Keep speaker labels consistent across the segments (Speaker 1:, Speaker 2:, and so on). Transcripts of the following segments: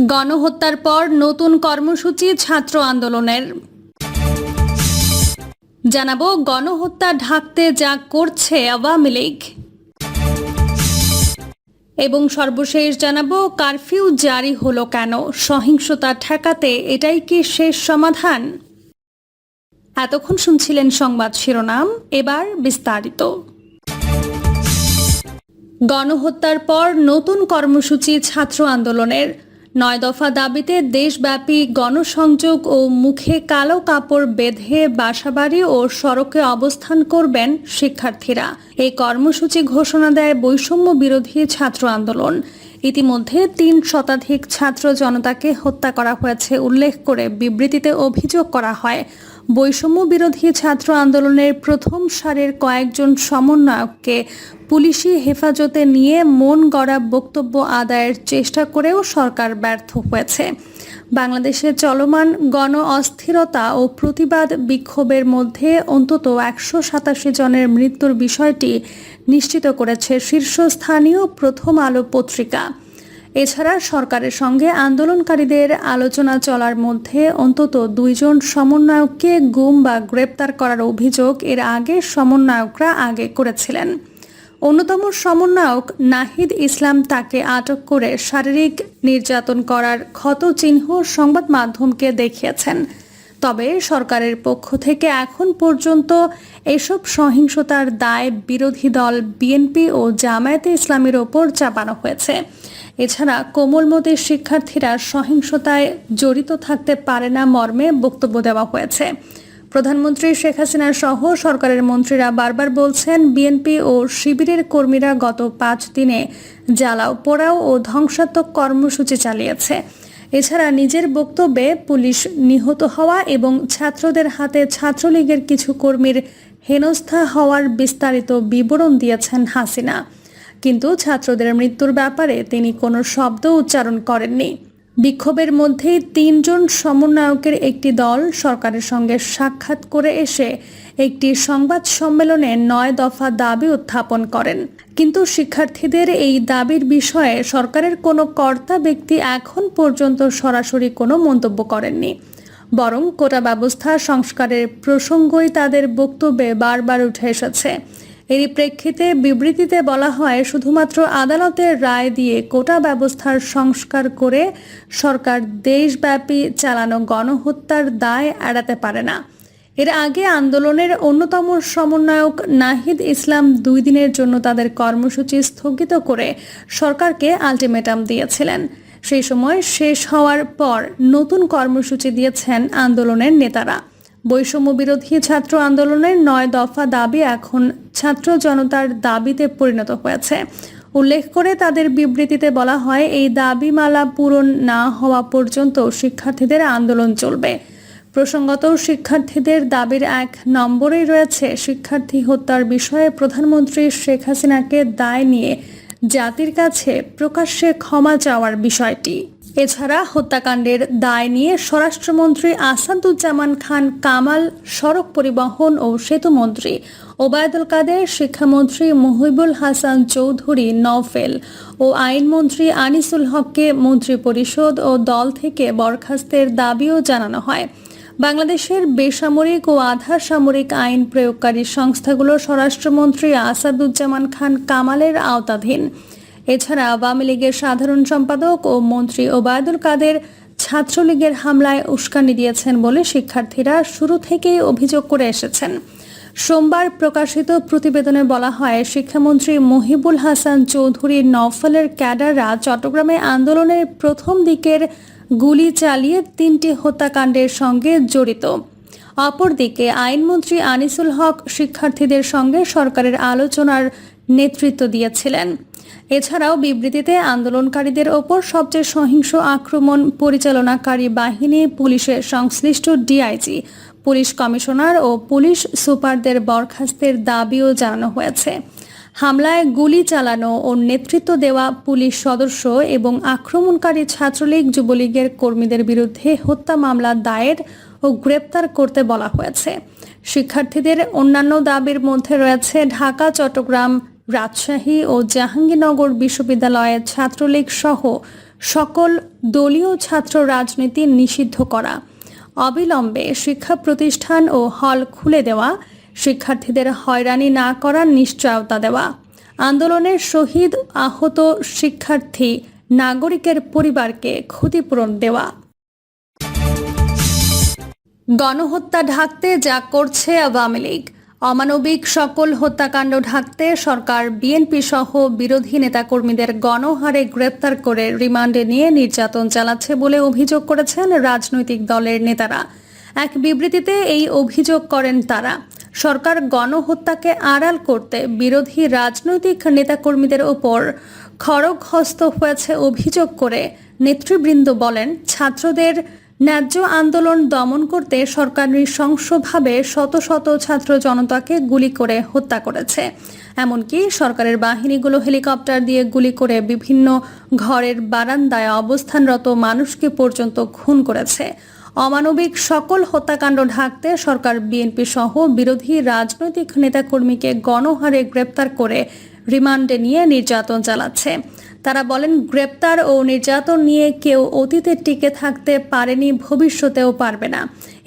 Speaker 1: গণহত্যার পর নতুন কর্মসূচি ছাত্র আন্দোলনের। জানাব, গণহত্যা ঢাকতে যা করছে আওয়ামী লীগ। এবং সর্বশেষ জানাব, কারফিউ জারি হলো কেন? সহিংসতা ঠেকাতে এটাই কি শেষ সমাধান? এতক্ষণ শুনছিলেন সংবাদ শিরোনাম, এবার বিস্তারিত। গণহত্যার পর নতুন কর্মসূচি ছাত্র আন্দোলনের। নয় দফা দাবিতে দেশব্যাপী গণসংযোগ ও মুখে কালো কাপড় বেঁধে বাসাবাড়ি ও সড়কে অবস্থান করবেন শিক্ষার্থীরা। এই কর্মসূচি ঘোষণা দেয় বৈষম্য বিরোধী ছাত্র আন্দোলন। ইতিমধ্যে তিন শতাধিক ছাত্র জনতাকে হত্যা করা হয়েছে, উল্লেখ করে বিবৃতিতে অভিযোগ করা হয়। বৈষম্য বিরোধী ছাত্র আন্দোলনের প্রথম সারের কয়েকজন সমন্বয়ককে পুলিশি হেফাজতে নিয়ে মন গড়া বক্তব্য আদায়ের চেষ্টা করেও সরকার ব্যর্থ হয়েছে। বাংলাদেশে চলমান গণ অস্থিরতা ও প্রতিবাদ বিক্ষোভের মধ্যে অন্তত একশো সাতাশি জনের মৃত্যুর বিষয়টি নিশ্চিত করেছে শীর্ষস্থানীয় প্রথম আলো পত্রিকা। এছাড়া সরকারের সঙ্গে আন্দোলনকারীদের আলোচনা চলার মধ্যে অন্তত দুইজন সমন্বয়ককে গুম বা গ্রেপ্তার করার অভিযোগ এর আগে সমন্বয়করা আগে করেছিলেন। অন্যতম সমন্বয়ক নাহিদ ইসলাম তাকে আটক করে শারীরিক নির্যাতন করার ক্ষত চিহ্ন সংবাদ মাধ্যমকে দেখিয়েছেন। তবে সরকারের পক্ষ থেকে এখন পর্যন্ত এসব সহিংসতার দায় বিরোধী দল, বিএনপি ও জামায়াতে ইসলামের ওপর চাপানো হয়েছে। এছাড়া কোমলমতির শিক্ষার্থীরা সহিংসতায় জড়িত থাকতে পারে না মর্মে বক্তব্য দেওয়া হয়েছে। প্রধানমন্ত্রী শেখ হাসিনা সহ সরকারের মন্ত্রীরা বারবার বলছেন, বিএনপি ও শিবিরের কর্মীরা গত পাঁচ দিনে জ্বালাও পোড়াও ও ধ্বংসাত্মক কর্মসূচি চালিয়েছে। এছাড়া নিজের বক্তব্যে পুলিশ নিহত হওয়া এবং ছাত্রদের হাতে ছাত্রলীগের কিছু কর্মীর হেনস্থা হওয়ার বিস্তারিত বিবরণ দিয়েছেন হাসিনা। কিন্তু ছাত্রদের মৃত্যুর ব্যাপারে তিনি কোনো শব্দ উচ্চারণ করেননি। বিক্ষোভের মধ্যেই তিনজন সমন্বয়কের একটি দল সরকারের সঙ্গে সাক্ষাৎ করে এসে একটি সংবাদ সম্মেলনে নয় দফা দাবি উত্থাপন করেন। কিন্তু শিক্ষার্থীদের এই দাবির বিষয়ে সরকারের কোনো কর্তা ব্যক্তি এখন পর্যন্ত সরাসরি কোনো মন্তব্য করেননি। বরং কোটা ব্যবস্থা সংস্কারের প্রসঙ্গই তাদের বক্তব্যে বারবার উঠে এসেছে। এরই প্রেক্ষিতে বিবৃতিতে বলা হয়, শুধুমাত্র আদালতের রায় দিয়ে কোটা ব্যবস্থার সংস্কার করে সরকার দেশব্যাপী চালানো গণহত্যার দায় এড়াতে পারে না। এর আগে আন্দোলনের অন্যতম সমন্বয়ক নাহিদ ইসলাম দুই দিনের জন্য তাদের কর্মসূচি স্থগিত করে সরকারকে আলটিমেটাম দিয়েছিলেন। সেই সময় শেষ হওয়ার পর নতুন কর্মসূচি দিয়েছেন আন্দোলনের নেতারা। বৈষম্য বিরোধী ছাত্র আন্দোলনের নয় দফা দাবি এখন ছাত্র জনতার দাবিতে পরিণত হয়েছে। উল্লেখ করে তাদের বিবৃতিতে বলা হয়, এই দাবিমালা পূরণ না হওয়া পর্যন্ত শিক্ষার্থীদের আন্দোলন চলবে। প্রসঙ্গত, শিক্ষার্থীদের দাবির এক নম্বরেই রয়েছে, শিক্ষার্থী হত্যার বিষয়ে প্রধানমন্ত্রী শেখ হাসিনাকে দায় নিয়ে জাতির কাছে প্রকাশ্যে ক্ষমা চাওয়ার বিষয়টি। এছাড়া হত্যাকাণ্ডের দায় নিয়ে স্বরাষ্ট্রমন্ত্রী আসাদুজ্জামান খান কামাল, সড়ক পরিবহন ও সেতুমন্ত্রী ওবায়দুল কাদের, শিক্ষামন্ত্রী মহিবুল হাসান চৌধুরী নওফেল ও আইনমন্ত্রী আনিসুল হককে মন্ত্রী পরিষদ ও দল থেকে বরখাস্তের দাবিও জানানো হয়। বাংলাদেশের বেসামরিক ও আধা সামরিক আইন প্রয়োগকারী সংস্থাগুলো স্বরাষ্ট্রমন্ত্রী আসাদুজ্জামান খান কামালের আওতাধীন। এছাড়া আওয়ামী লীগের সাধারণ সম্পাদক ও মন্ত্রী ওবায়দুল কাদের ছাত্রলীগের হামলায় উস্কানি দিয়েছেন বলে শিক্ষার্থীরা শুরু থেকেই অভিযোগ করে এসেছেন। সোমবার প্রকাশিত প্রতিবেদনে বলা হয়, শিক্ষামন্ত্রী মহিবুল হাসান চৌধুরী নফলের ক্যাডাররা চট্টগ্রামে আন্দোলনের প্রথম দিকের গুলি চালিয়ে তিনটি হত্যাকাণ্ডের সঙ্গে জড়িত। অপরদিকে আইনমন্ত্রী আনিসুল হক শিক্ষার্থীদের সঙ্গে সরকারের আলোচনার নেতৃত্ব দিয়েছিলেন। এছাড়াও বিবৃতিতে আন্দোলনকারীদের ওপর সবচেয়ে সহিংস আক্রমণ পরিচালনাকারী বাহিনী, পুলিশের সংশ্লিষ্ট ডিআইজি, পুলিশ কমিশনার ও পুলিশ সুপারদের বরখাস্তের দাবিও জানানো হয়েছে। হামলায় গুলি চালানো ও নেতৃত্ব দেওয়া পুলিশ সদস্য এবং আক্রমণকারী ছাত্রলীগ, যুবলীগের কর্মীদের বিরুদ্ধে হত্যা মামলা দায়ের ও গ্রেপ্তার করতে বলা হয়েছে। শিক্ষার্থীদের অন্যান্য দাবির মধ্যে রয়েছে ঢাকা, চট্টগ্রাম রাজশাহী ও জাহাঙ্গীরনগর বিশ্ববিদ্যালয়ের ছাত্রলীগ সহ সকল দলীয় ছাত্র রাজনীতি নিষিদ্ধ করা। অবিলম্বে শিক্ষা প্রতিষ্ঠান ও হল খুলে দেওয়া। শিক্ষার্থীদের হয়রানি না করার নিশ্চয়তা দেওয়া। আন্দোলনের শহীদ আহত শিক্ষার্থী, নাগরিকের পরিবারকে ক্ষতিপূরণ দেওয়া। গণহত্যা ঢাকতে যা করছে আওয়ামী লীগ। অমানবিক সকল হত্যাকাণ্ড ঢাকতে সরকার, বিএনপি সহ বিরোধী নেতাকর্মীদের গণহারে গ্রেপ্তার করে রিমান্ডে নিয়ে নির্যাতন চালাচ্ছে বলে অভিযোগ করেছেন রাজনৈতিক দলের নেতারা। এক বিবৃতিতে এই অভিযোগ করেন তারা। সরকার গণহত্যাকে আড়াল করতে বিরোধী রাজনৈতিক নেতাকর্মীদের ওপর খড়গহস্ত হয়েছে অভিযোগ করে। নেতৃবৃন্দ বলেন, ছাত্রদের ন্যায্য আন্দোলন দমন করতে সরকার নৃশংসভাবে শত শত ছাত্র জনতাকে গুলি করে হত্যা করেছে। এমনকি সরকারের বাহিনীগুলো হেলিকপ্টার দিয়ে গুলি করে বিভিন্ন ঘরের বারান্দায় অবস্থানরত মানুষকে পর্যন্ত খুন করেছে। অমানবিক সকল হত্যাকাণ্ড ঢাকতে সরকার, বিএনপি সহ বিরোধী রাজনৈতিক নেতাকর্মীকে গণহারে গ্রেপ্তার করে রিমান্ডে নিয়ে নির্যাতন চালাচ্ছে। তারা বলেন গ্রেপ্তার ও নির্যাতন নিয়ে কেউ অতীতে টিকে থাকতে পারেনি, ভবিষ্যতেও পারবে না।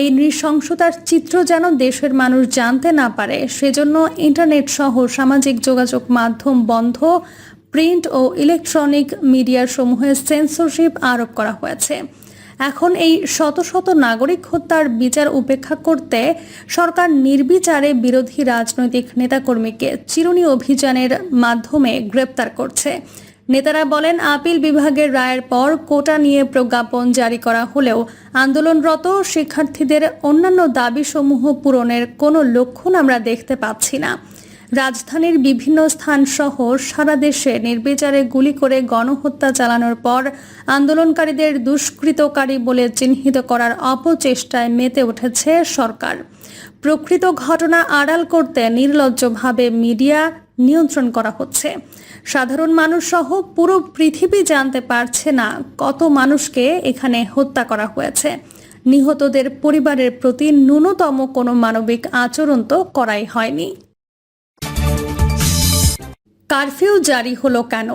Speaker 1: এই নৃশংসতার চিত্র যেন দেশের মানুষ জানতে না পারে, সেজন্য ইন্টারনেট সহ সামাজিক যোগাযোগ মাধ্যম বন্ধ, প্রিন্ট ও ইলেকট্রনিক মিডিয়ার সমূহে সেন্সরশিপ আরোপ করা হয়েছে। এখন এই শত শত নাগরিক হত্যার বিচার উপেক্ষা করতে সরকার নির্বিচারে বিরোধী রাজনৈতিক নেতাকর্মীকে চিরুনি অভিযানের মাধ্যমে গ্রেপ্তার করছে। নেতারা বলেন, আপিল বিভাগের রায়ের পর কোটা নিয়ে প্রজ্ঞাপন জারি করা হলেও আন্দোলনরত শিক্ষার্থীদের অন্যান্য দাবিসমূহ পূরণের কোনো লক্ষণ আমরা দেখতে পাচ্ছি না। রাজধানীর বিভিন্ন স্থান সহ সারা দেশে নির্বিচারে গুলি করে গণহত্যা চালানোর পর আন্দোলনকারীদের দুষ্কৃতকারী বলে চিহ্নিত করার অপচেষ্টায় মেতে উঠেছে সরকার। প্রকৃত ঘটনা আড়াল করতে নির্লজ্জভাবে মিডিয়া নিয়ন্ত্রণ করা হচ্ছে। সাধারণ মানুষ সহ পুরো পৃথিবী জানতে পারছে না কত মানুষকে এখানে হত্যা করা হয়েছে। নিহতদের পরিবারের প্রতি ন্যূনতম কোনো মানবিক আচরণ তো করাই হয়নি। কারফিউ জারি হলো কেন?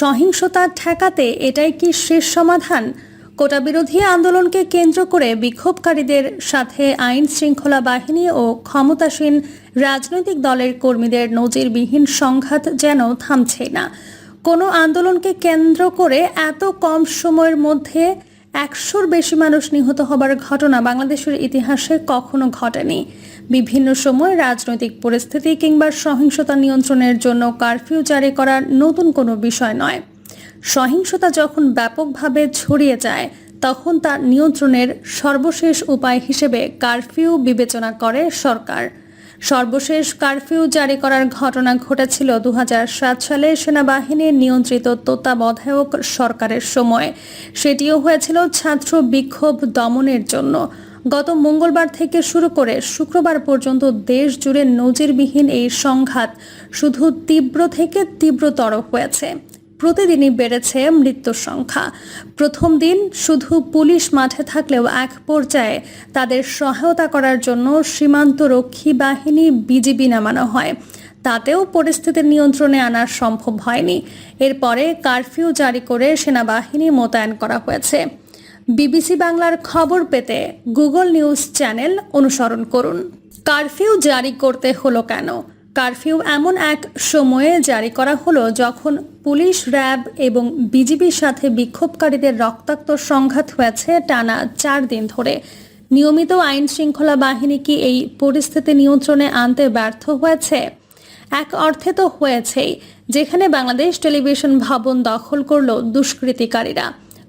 Speaker 1: সহিংসতা ঠেকাতে এটাই কি শেষ সমাধান? কোটা বিরোধী আন্দোলনকে কেন্দ্র করে বিক্ষোভকারীদের সাথে আইন শৃঙ্খলা বাহিনী ও ক্ষমতাসীন রাজনৈতিক দলের কর্মীদের নজিরবিহীন সংঘাত যেন থামছে না। কোনো আন্দোলনকে কেন্দ্র করে এত কম সময়ের মধ্যে একশোর বেশি মানুষ নিহত হবার ঘটনা বাংলাদেশের ইতিহাসে কখনো ঘটেনি। বিভিন্ন সময় রাজনৈতিক পরিস্থিতি কিংবা সহিংসতা নিয়ন্ত্রণের জন্য কারফিউ জারি করা নতুন কোনো বিষয় নয়। সহিংসতা যখন ব্যাপকভাবে ছড়িয়ে যায়, তখন তা নিয়ন্ত্রণের সর্বশেষ উপায় হিসেবে কারফিউ বিবেচনা করে সরকার। সর্বশেষ কারফিউ জারি করার ঘটনা ঘটেছিল দু হাজার সাত সালে সেনাবাহিনীর নিয়ন্ত্রিত তত্ত্বাবধায়ক সরকারের সময়। সেটিও হয়েছিল ছাত্র বিক্ষোভ দমনের জন্য। গত মঙ্গলবার থেকে শুরু করে শুক্রবার পর্যন্ত দেশ জুড়ে নজিরবিহীন এই সংঘাত শুধু তীব্র থেকে তীব্রতর হয়েছে। প্রতিদিনই বেড়েছে মৃত্যুর সংখ্যা। প্রথম দিন শুধু পুলিশ মাঠে থাকলেও এক পর্যায়ে তাদের সহায়তা করার জন্য সীমান্তরক্ষী বাহিনী বিজিবি নামানো হয়। তাতেও পরিস্থিতির নিয়ন্ত্রণে আনা সম্ভব হয়নি। এরপরে কারফিউ জারি করে সেনাবাহিনী মোতায়েন করা হয়েছে। বিবিসি বাংলার খবর পেতে গুগল নিউজ চ্যানেল অনুসরণ করুন। কারফিউ জারি করতে হলো কেন? কারফিউ এমন এক সময়ে জারি করা হলো যখন পুলিশ র্যাব এবং বিজিবির সাথে বিক্ষোভকারীদের রক্তাক্ত সংঘাত হয়েছে টানা চার দিন ধরে। নিয়মিত আইন শৃঙ্খলা বাহিনী কি এই পরিস্থিতি নিয়ন্ত্রণে আনতে ব্যর্থ হয়েছে? এক অর্থে তো হয়েছেই, যেখানে বাংলাদেশ টেলিভিশন ভবন দখল করল দুষ্কৃতিকারীরা।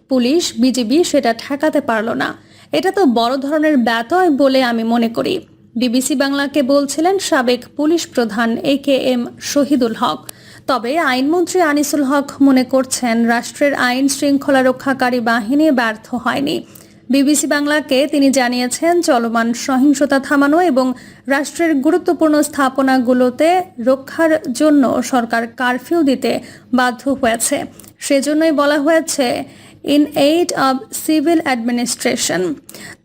Speaker 1: পুলিশ, বিজিবি সেটা ঠেকাতে পারল না। এটা তো বড় ধরনের ব্যতয় বলে আমি মনে করি। বিবিসি বাংলাকে বলছিলেন সাবেক পুলিশ প্রধান এ কে এম শহীদুল হক। তবে আইনমন্ত্রী আনিসুল হক মনে করছেন রাষ্ট্রের আইন শৃঙ্খলা রক্ষাকারী বাহিনী ব্যর্থ হয়নি। বিবিসি বাংলাকে তিনি জানিয়েছেন, চলমান সহিংসতা থামানো এবং রাষ্ট্রের গুরুত্বপূর্ণ স্থাপনাগুলোতে রক্ষার জন্য সরকার কারফিউ দিতে বাধ্য হয়েছে। সেজন্যই বলা হয়েছে, in aid of civil administration,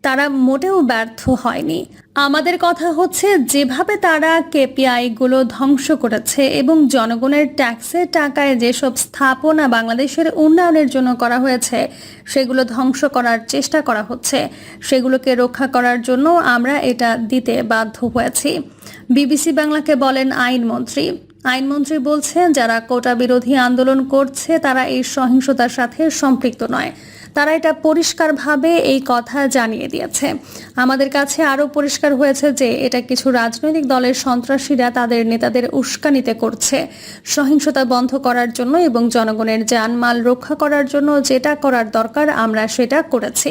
Speaker 1: তারা মোটেও ব্যর্থ হয়নি। আমাদের কথা হচ্ছে, যেভাবে তারা কেপিআইগুলো ধ্বংস করেছে এবং জনগণের ট্যাক্সের টাকায় যেসব স্থাপনা বাংলাদেশের উন্নয়নের জন্য করা হয়েছে, সেগুলো ধ্বংস করার চেষ্টা করা হচ্ছে। সেগুলোকে রক্ষা করার জন্য আমরা এটা দিতে বাধ্য হয়েছি। বিবিসি বাংলাকে বলেন আইনমন্ত্রী আইনমন্ত্রী বলছেন, যারা কোটা বিরোধী আন্দোলন করছে, তারা এই সহিংসতার সাথে সম্পৃক্ত নয়। তারা এটা পরিষ্কারভাবে এই কথা জানিয়ে দিয়েছে। আমাদের কাছে আরও পরিষ্কার হয়েছে যে এটা কিছু রাজনৈতিক দলের সন্ত্রাসীরা তাদের নেতাদের উস্কানিতে করছে। সহিংসতা বন্ধ করার জন্য এবং জনগণের জানমাল রক্ষা করার জন্য যেটা করার দরকার আমরা সেটা করেছি।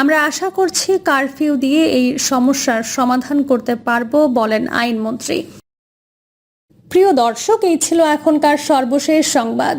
Speaker 1: আমরা আশা করছি কারফিউ দিয়ে এই সমস্যার সমাধান করতে পারব বলেন আইনমন্ত্রী। প্রিয় দর্শক, এই ছিল এখনকার সর্বশেষ সংবাদ।